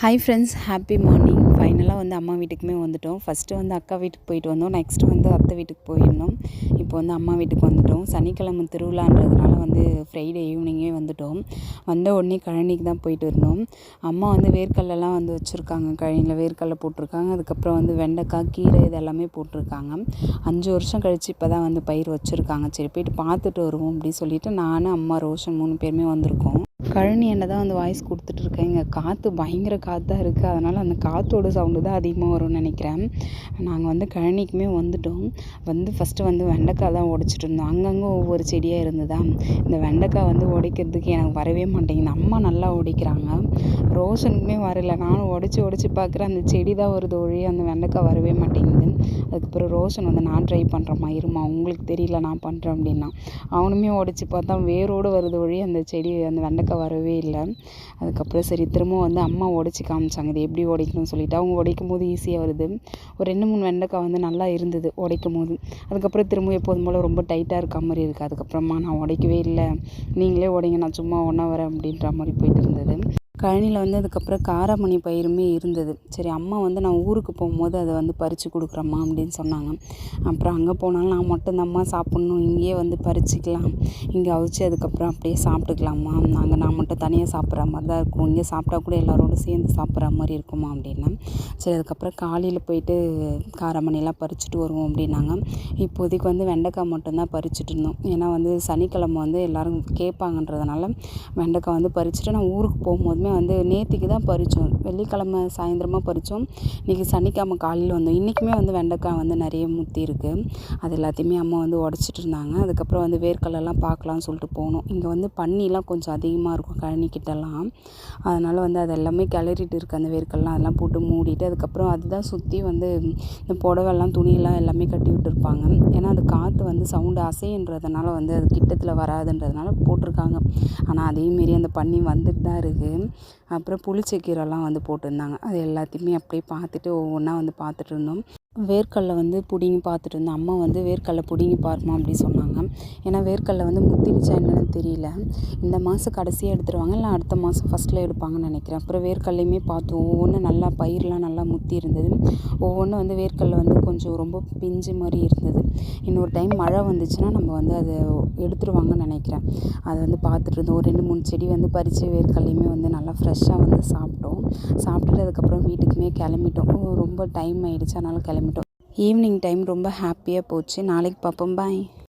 Hi friends happy morning ஃபைனலாக வந்து அம்மா வீட்டுக்குமே வந்துட்டோம். ஃபஸ்ட்டு வந்து அக்கா வீட்டுக்கு போயிட்டு வந்தோம். நெக்ஸ்ட்டு வந்து அத்தை வீட்டுக்கு போயிருந்தோம். இப்போ வந்து அம்மா வீட்டுக்கு வந்துட்டோம். சனிக்கிழமை திருவிழான்றதுனால வந்து ஃப்ரைடே ஈவினிங்கே வந்துட்டோம். வந்த உடனே கழனிக்கு தான் போயிட்டு இருந்தோம். அம்மா வந்து வேர்க்கடலெலாம் வந்து வச்சுருக்காங்க. கழனியில் வேர்க்கடலை போட்டிருக்காங்க. அதுக்கப்புறம் வந்து வெண்டைக்காய் கீரை இது எல்லாமே போட்டிருக்காங்க. அஞ்சு வருஷம் கழித்து இப்போ தான் வந்து பயிர் வச்சுருக்காங்க. சரி போயிட்டு பார்த்துட்டு வருவோம் அப்படின்னு சொல்லிட்டு நானும் அம்மா ரோஷன் மூணு பேருமே வந்திருக்கோம். கழனி என்ன தான் வந்து வாய்ஸ் கொடுத்துட்ருக்கேன் இங்கே காற்று பயங்கர காற்றாக இருக்குது அதனால் அந்த காற்றோட சவுண்டு தான் அதிகமாக வரும்னு நினைக்கிறேன். நாங்கள் வந்து கழனிக்குமே வந்துட்டோம். வந்து ஃபஸ்ட்டு வந்து வெண்டைக்காய் தான் உடைச்சிட்டு இருந்தோம். அங்கங்கே ஒவ்வொரு செடியாக இருந்ததா? இந்த வெண்டைக்காய் வந்து உடைக்கிறதுக்கு எனக்கு வரவே மாட்டேங்குது. அம்மா நல்லா உடைக்கிறாங்க. ரோஷனுக்குமே வரல. நானும் உடச்சி உடச்சி பார்க்குறேன் அந்த செடி தான் வருது ஒழிய அந்த வெண்டைக்காய் வரவே மாட்டேங்குது. அதுக்கப்புறம் ரோஷன் வந்து நான் ட்ரை பண்ணுறேம்மா இருமா? உங்களுக்கு தெரியல நான் பண்ணுறேன் அப்படின்னா. அவனுமே உடச்சி பார்த்தா வேரோடு வருது ஒழிய அந்த செடி அந்த வெண்டைக்காய் வரவே இல்லை. அதுக்கப்புறம் சரி திரும்ப வந்து அம்மா உடச்சி காமிச்சாங்க. இது எப்படி உடைக்கணும்னு சொல்லிட்டு அவங்க உடைக்கும் போது ஈஸியாக வருது. ஒரு ரெண்டு மூணு வெண்டைக்காய் வந்து நல்லா இருந்தது உடைக்கும் போது அதுக்கப்புறம் திரும்ப எப்போதும் போல் ரொம்ப டைட்டாக இருக்க மாதிரி இருக்குது அதுக்கப்புறமா நான் உடைக்கவே இல்லை. நீங்களே உடைங்க நான் சும்மா ஒன்றா வரேன் அப்படின்ற மாதிரி போயிட்டு இருந்தது. கழனியில் வந்து அதுக்கப்புறம் காராமணி பயிருமே இருந்தது. சரி அம்மா வந்து நான் ஊருக்கு போகும்போது அதை வந்து பறித்து கொடுக்குறேம்மா அப்படின்னு சொன்னாங்க. அப்புறம் அங்கே போனாலும் நான் மட்டும் அம்மா சாப்பிட்ணும். இங்கேயே வந்து பறிச்சிக்கலாம். இங்கே அவிச்சு அதுக்கப்புறம் அப்படியே சாப்பிட்டுக்கலாம்மா. நாங்கள் நான் மட்டும் தனியாக சாப்பிட்ற மாதிரி தான் இருக்கும். இங்கே சாப்பிட்டா கூட எல்லாரோடும் சேர்ந்து சாப்பிட்ற மாதிரி இருக்குமா அப்படின்னா. சரி அதுக்கப்புறம் காலையில் போயிட்டு காராமணிலாம் பறிச்சுட்டு வருவோம் அப்படின்னாங்க. இப்போதைக்கு வந்து வெண்டைக்காய் மட்டும்தான் பறிச்சுட்டு இருந்தோம். ஏன்னா வந்து சனிக்கிழமை வந்து எல்லோரும் கேட்பாங்கன்றதுனால வெண்டைக்காய் வந்து பறிச்சுட்டு நான் ஊருக்கு எல்லாத்தையுமே வந்து நேற்றுக்கு தான் பறித்தோம். வெள்ளிக்கிழம சாயந்தரமாக பறித்தோம். இன்றைக்கி சனிக்கிழம காலையில் வந்தோம். இன்றைக்குமே வந்து வெண்டைக்காய் வந்து நிறைய முத்தி இருக்குது அது எல்லாத்தையுமே அம்மா வந்து உடச்சிட்டு இருந்தாங்க. அதுக்கப்புறம் வந்து வேர்க்கடலெல்லாம் பார்க்கலாம்னு சொல்லிட்டு போனோம். இங்கே வந்து பன்னிலாம் கொஞ்சம் அதிகமாக இருக்கும் கழனிக்கிட்டலாம். அதனால் வந்து அது எல்லாமே கிளறிட்டு இருக்குது அந்த வேர்க்கடலாம் அதெல்லாம் போட்டு மூடிட்டு அதுக்கப்புறம் அதுதான் சுற்றி வந்து இந்த புடவெல்லாம் துணியெல்லாம் எல்லாமே கட்டி விட்டுருப்பாங்க. ஏன்னா அது காற்று வந்து சவுண்டு அசைன்றதுனால வந்து அது கிட்டத்தில் வராதுன்றதுனால போட்டிருக்காங்க. ஆனால் அதேமாரி அந்த பன்னி வந்துட்டு தான் இருக்குது அப்புறம் புளிச்சக்கீரைலாம் வந்து போட்டிருந்தாங்க. அது எல்லாத்தையுமே அப்படியே பார்த்துட்டு ஒவ்வொன்றா வந்து பார்த்துட்டு இருந்தோம். வேர்க்கடல வந்து பிடிங்கி பார்த்துட்டு இருந்தேன். அம்மா வந்து வேர்க்கடல பிடுங்கி பாருமா அப்படி சொன்னாங்க. ஏன்னா வேர்க்கடல வந்து முத்திடுச்சா என்னென்னு தெரியல. இந்த மாதம் கடைசியாக எடுத்துருவாங்க. இல்லை அடுத்த மாதம் ஃபஸ்ட்டில் எடுப்பாங்கன்னு நினைக்கிறேன். அப்புறம் வேர்க்கடலையுமே பார்த்தோம் ஒவ்வொன்றும் நல்லா பயிரெலாம் நல்லா முத்தி இருந்தது. ஒவ்வொன்றும் வந்து வேர்க்கடல வந்து கொஞ்சம் ரொம்ப பிஞ்சு மாதிரி இருந்தது. இன்னொரு டைம் மழை வந்துச்சுன்னா நம்ம வந்து அதை எடுத்துருவாங்கன்னு நினைக்கிறேன். அதை வந்து பார்த்துட்டு இருந்தோம். ஒரு ரெண்டு மூணு செடி வந்து பறித்து வேர்க்கடலையுமே வந்து நல்லா ஃப்ரெஷ்ஷாக வந்து சாப்பிட்டோம். சாப்பிட்டுட்டு அதுக்கப்புறம் வீட்டுக்குமே கிளம்பிட்டோம். ரொம்ப டைம் ஆகிடுச்சு அதனால் கிளம்பிட்டோம் ஈவினிங் டைம் ரொம்ப ஹாப்பியாக போச்சு. நாளைக்கு பார்ப்போம். பாய்.